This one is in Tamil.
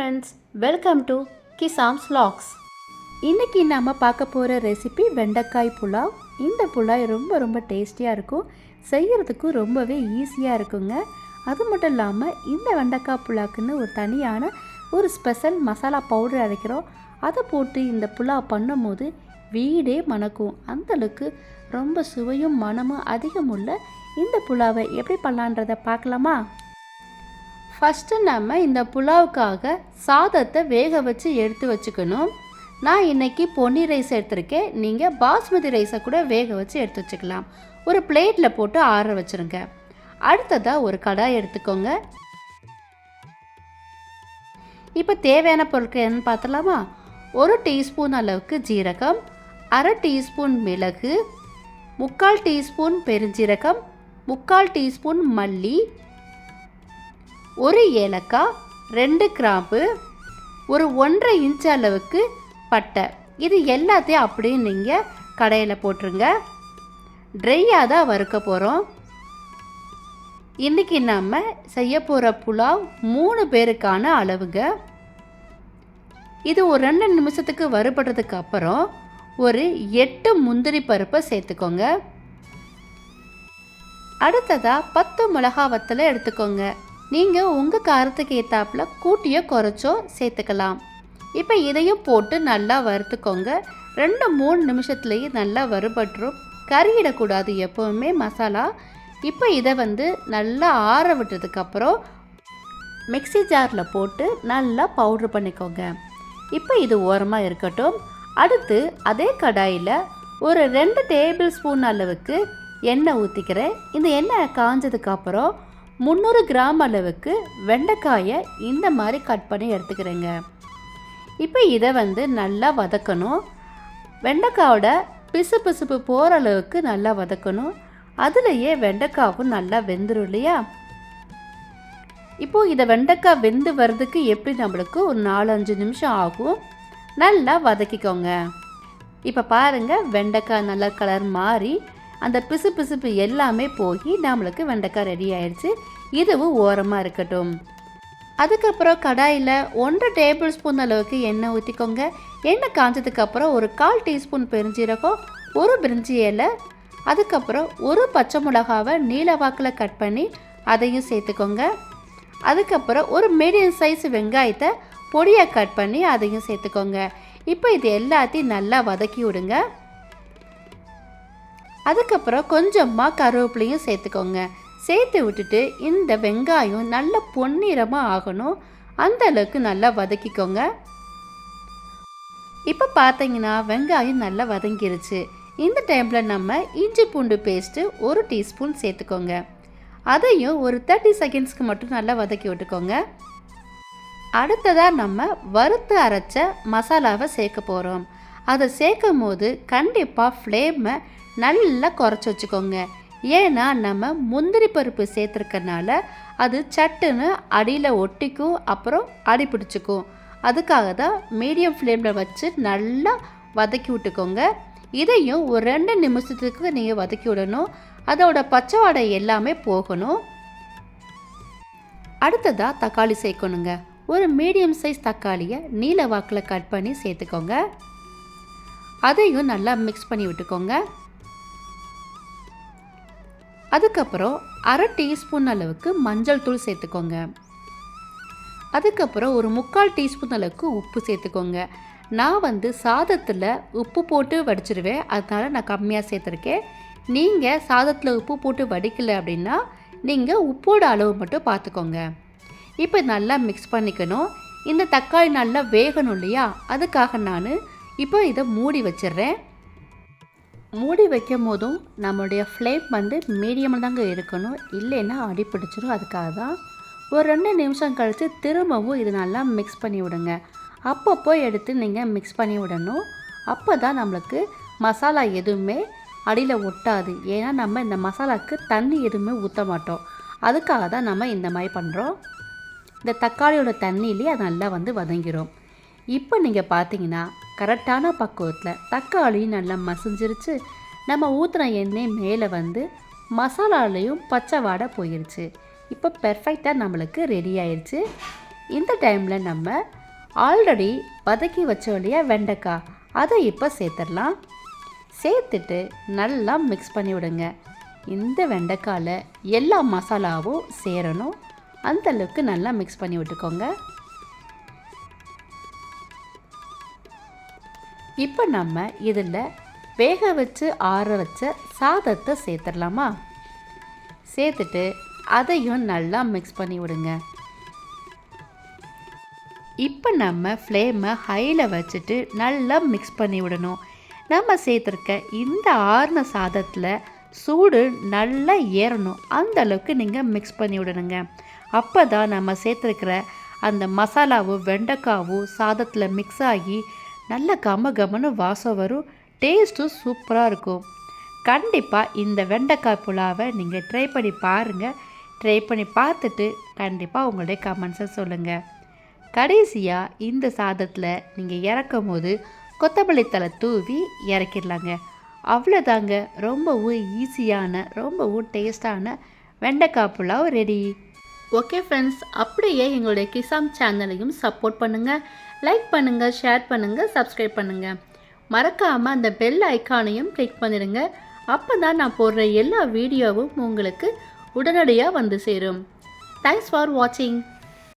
ஃப்ரெண்ட்ஸ் வெல்கம் டு கிசாம்ஸ் லாக்ஸ் இன்றைக்கி நம்ம பார்க்க போகிற ரெசிபி வெண்டைக்காய் புலாவ். இந்த புலாவ் ரொம்ப ரொம்ப டேஸ்டியாக இருக்கும். செய்கிறதுக்கும் ரொம்பவே ஈஸியாக இருக்குங்க. அது மட்டும் இல்லாமல் இந்த வெண்டைக்காய் புலாவுக்குன்னு ஒரு தனியான ஒரு ஸ்பெஷல் மசாலா பவுடர் அரைக்கிறோம். அதை போட்டு இந்த புலாவ் பண்ணும்போது வீடே மணக்கும். அந்தளவுக்கு ரொம்ப சுவையும் மனமும் அதிகமுள்ள இந்த புலாவை எப்படி பண்ணலான்றதை பார்க்கலாமா? ஃபஸ்ட்டு நம்ம இந்த புலாவுக்காக சாதத்தை வேக வச்சு எடுத்து வச்சுக்கணும். நான் இன்னைக்கு பொன்னி ரைஸ் எடுத்திருக்கேன். நீங்கள் பாஸ்மதி ரைஸை கூட வேக வச்சு எடுத்து வச்சுக்கலாம். ஒரு பிளேட்டில் போட்டு ஆற வச்சுருங்க. அடுத்ததாக ஒரு கடாய் எடுத்துக்கோங்க. இப்போ தேவையான பொருட்கள் என்னன்னு பார்த்தலாமா ஒரு டீஸ்பூன் அளவுக்கு ஜீரகம் அரை டீஸ்பூன் மிளகு முக்கால் டீஸ்பூன் பெருஞ்சீரகம் முக்கால் டீஸ்பூன் மல்லி ஒரு ஏலக்காய் ரெண்டு கிராம்பு ஒரு ஒன்றரை இன்ச் அளவுக்கு பட்டை. இது எல்லாத்தையும் அப்படியே நீங்கள் கடையில் போட்டுருங்க. ட்ரையாக தான் வறுக்க போகிறோம் இன்றைக்கி நம்ம செய்ய போகிற புலாவ் மூணு பேருக்கான அளவுங்க. இது ஒரு ரெண்டு நிமிஷத்துக்கு வறுபடுறதுக்கு அப்புறம் ஒரு எட்டு முந்திரி பருப்பை சேர்த்துக்கோங்க. அடுத்ததாக பத்து மிளகா வத்தலை எடுத்துக்கோங்க. நீங்கள் உங்கள் காரத்துக்கு ஏற்றாப்புல கூட்டியோ குறைச்சோ சேர்த்துக்கலாம். இப்போ இதையும் போட்டு நல்லா வறுத்துக்கோங்க. ரெண்டு மூணு நிமிஷத்துலேயே நல்லா வறுபட்டுரும். கறியிடக்கூடாது எப்போவுமே மசாலா. இப்போ இதை வந்து நல்லா ஆற விட்டதுக்கப்புறம் மிக்ஸி ஜாரில் போட்டு நல்லா பவுட்ரு பண்ணிக்கோங்க. இப்போ இது ஓரமாக இருக்கட்டும். அடுத்து அதே கடாயில் ஒரு ரெண்டு டேபிள் ஸ்பூன் அளவுக்கு எண்ணெய் ஊற்றிக்கிறேன் இந்த எண்ணெய் காஞ்சதுக்கப்புறம் முந்நூறு கிராம் அளவுக்கு வெண்டைக்காயை இந்த மாதிரி கட் பண்ணி எடுத்துக்கிறேங்க. இப்போ இதை வந்து நல்லா வதக்கணும். வெண்டைக்காயோட பிசு பிசுப்பு போகிற அளவுக்கு நல்லா வதக்கணும். அதுலேயே வெண்டைக்காவும் நல்லா வெந்துடும் இல்லையா? இப்போது இதை வெண்டைக்காய் வெந்து வர்றதுக்கு எப்படி நம்மளுக்கு ஒரு நாலஞ்சு நிமிஷம் ஆகும். நல்லா வதக்கிக்கோங்க. இப்போ பாருங்கள் வெண்டைக்காய் நல்லா கலர் மாறி அந்த பிசு பிசுப்பு எல்லாமே போய் நம்மளுக்கு வெண்டைக்காய் ரெடி ஆயிடுச்சு. இதுவும் ஓரமாக இருக்கட்டும். அதுக்கப்புறம் கடாயில் ஒன்றரை டேபிள் ஸ்பூன் அளவுக்கு எண்ணெய் ஊற்றிக்கோங்க எண்ணெய் காஞ்சதுக்கப்புறம் ஒரு கால் டீஸ்பூன் பெருஞ்சீரகம் ஒரு பிரிஞ்சி இலை அதுக்கப்புறம் ஒரு பச்சை மிளகாவை நீல வாக்கில் கட் பண்ணி அதையும் சேர்த்துக்கோங்க. அதுக்கப்புறம் ஒரு மீடியம் சைஸ் வெங்காயத்தை பொடியாக கட் பண்ணி அதையும் சேர்த்துக்கோங்க. இப்போ இது எல்லாத்தையும் நல்லா வதக்கி விடுங்க. அதுக்கப்புறம் கொஞ்சமாக கருவேப்பிலையும் சேர்த்துக்கோங்க. சேர்த்து விட்டுட்டு இந்த வெங்காயம் நல்ல பொன்னிறமாக ஆகணும். அந்த அளவுக்கு நல்லா வதக்கிக்கோங்க. இப்போ பார்த்தீங்கன்னா வெங்காயம் நல்லா வதங்கிருச்சு. இந்த டைமில் நம்ம இஞ்சி பூண்டு பேஸ்ட்டு ஒரு டீஸ்பூன் சேர்த்துக்கோங்க. அதையும் ஒரு தேர்ட்டி செகண்ட்ஸ்க்கு மட்டும் நல்லா வதக்கி விட்டுக்கோங்க. அடுத்ததாக நம்ம வறுத்து அரைச்ச மசாலாவை சேர்க்க போகிறோம் அதை சேர்க்கும் போது கண்டிப்பாக ஃப்ளேமை நல்லா குறைச்சி வச்சுக்கோங்க. ஏன்னா நம்ம முந்திரி பருப்பு சேர்த்துருக்கனால அது சட்டுன்னு அடியில் ஒட்டிக்கும் அப்புறம் அடி பிடிச்சிக்கும். அதுக்காக தான் மீடியம் ஃப்ளேமில் வச்சு நல்லா வதக்கி விட்டுக்கோங்க. இதையும் ஒரு ரெண்டு நிமிஷத்துக்கு நீங்கள் வதக்கி விடணும். அதோட பச்சை வாடை எல்லாமே போகணும். அடுத்ததாக தக்காளி சேர்க்கணுங்க. ஒரு மீடியம் சைஸ் தக்காளியை நீல வாக்கில் கட் பண்ணி சேர்த்துக்கோங்க. அதையும் நல்லா மிக்ஸ் பண்ணி விட்டுக்கோங்க. அதுக்கப்புறம் அரை டீஸ்பூன் அளவுக்கு மஞ்சள் தூள் சேர்த்துக்கோங்க. அதுக்கப்புறம் ஒரு முக்கால் டீஸ்பூன் அளவுக்கு உப்பு சேர்த்துக்கோங்க. நான் வந்து சாதத்தில் உப்பு போட்டு வடிச்சிருவேன். அதனால் நான் கம்மியாக சேர்த்துருக்கேன். நீங்கள் சாதத்தில் உப்பு போட்டு வடிக்கலை அப்படின்னா நீங்கள் உப்போட அளவு மட்டும் பார்த்துக்கோங்க இப்போ நல்லா மிக்ஸ் பண்ணிக்கணும். இந்த தக்காளி நல்லா வேகணும் இல்லையா? அதுக்காக நான் இப்போ இதை மூடி வச்சிடுறேன். மூடி வைக்கும் போதும் நம்மளுடைய ஃப்ளேம் வந்து மீடியமில் தாங்க இருக்கணும். இல்லைன்னா அடி பிடிச்சிரும். அதுக்காக தான் ஒரு ரெண்டு நிமிஷம் கழித்து திரும்பவும் இது நல்லா மிக்ஸ் பண்ணி விடுங்க. அப்பப்போ எடுத்து நீங்கள் மிக்ஸ் பண்ணி விடணும். அப்போ தான் நம்மளுக்கு மசாலா எதுவுமே அடியில் ஒட்டாது. ஏன்னா நம்ம இந்த மசாலாவுக்கு தண்ணி எதுவுமே ஊற்ற மாட்டோம். அதுக்காக தான் நம்ம இந்த மாதிரி பண்ணுறோம் இந்த தக்காளியோட தண்ணியிலே அது நல்லா வந்து வதங்கிடும் இப்போ நீங்கள் பார்த்தீங்கன்னா கரெக்டான பக்குவத்தில் தக்காளியும் நல்லா மசிஞ்சிருச்சு. நம்ம ஊற்றுன எண்ணெய் மேலே வந்து மசாலாலையும் பச்சை வாடை போயிருச்சு. இப்போ பெர்ஃபெக்டாக நம்மளுக்கு ரெடி ஆயிடுச்சு இந்த டைமில் நம்ம ஆல்ரெடி வதக்கி வச்சோம் இல்லையா வெண்டைக்காய் அதை இப்போ சேர்த்துடலாம். சேர்த்துட்டு நல்லா மிக்ஸ் பண்ணி விடுங்க. இந்த வெண்டைக்காயில் எல்லா மசாலாவும் சேரணும். அந்த அளவுக்கு நல்லா மிக்ஸ் பண்ணி விட்டுக்கோங்க. இப்போ நம்ம இதில் வேக வச்சு ஆற வச்ச சாதத்தை சேர்த்துடலாமா? சேர்த்துட்டு அதையும் நல்லா மிக்ஸ் பண்ணி விடுங்க. இப்போ நம்ம ஃப்ளேமை ஹையில் வச்சுட்டு நல்லா மிக்ஸ் பண்ணி விடணும். நம்ம சேர்த்துருக்க இந்த ஆறுன சாதத்தில் சூடு நல்லா ஏறணும். அந்த அளவுக்கு நீங்கள் மிக்ஸ் பண்ணி விடணுங்க. அப்போ தான் நம்ம சேர்த்துருக்கிற அந்த மசாலாவும் வெண்டைக்காவும் சாதத்தில் மிக்ஸ் ஆகி நல்ல கம கமன்னு வாசம் வரும். டேஸ்ட்டும் சூப்பராக இருக்கும். கண்டிப்பாக இந்த வெண்டைக்காய் புலாவை நீங்கள் ட்ரை பண்ணி பாருங்கள் ட்ரை பண்ணி பார்த்துட்டு கண்டிப்பாக உங்களுடைய கமெண்ட்ஸை சொல்லுங்கள் கடைசியாக இந்த சாதத்தில் நீங்கள் இறக்கும் போது கொத்தமல்லி தலை தூவி இறக்கிடலாங்க. அவ்வளோதாங்க ரொம்பவும் ஈஸியான ரொம்பவும் டேஸ்டான வெண்டைக்காய் புலாவ் ரெடி ஓகே ஃப்ரெண்ட்ஸ் அப்படியே எங்களுடைய கிசாம் சேனலையும் சப்போர்ட் பண்ணுங்கள் லைக் பண்ணுங்கள் ஷேர் பண்ணுங்கள் சப்ஸ்கிரைப் பண்ணுங்கள் மறக்காமல் அந்த பெல் ஐக்கானையும் கிளிக் பண்ணிடுங்க. அப்போ தான் நான் போடுற எல்லா வீடியோவும் உங்களுக்கு உடனடியாக வந்து சேரும். தேங்க்ஸ் ஃபார் வாட்சிங்